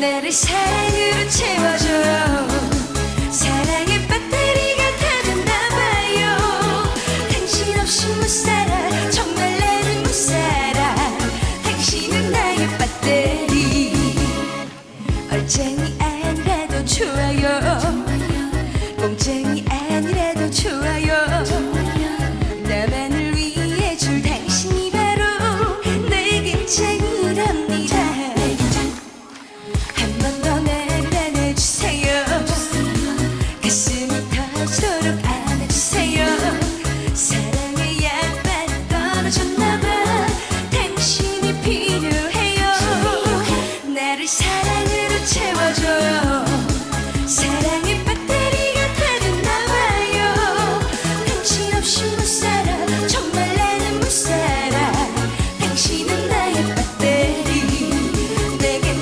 나를 사랑으로 가슴을 터지도록 안아주세요. 사랑의 약발은 떨어졌나봐. 당신이 필요해요. 나를 사랑으로 채워줘요.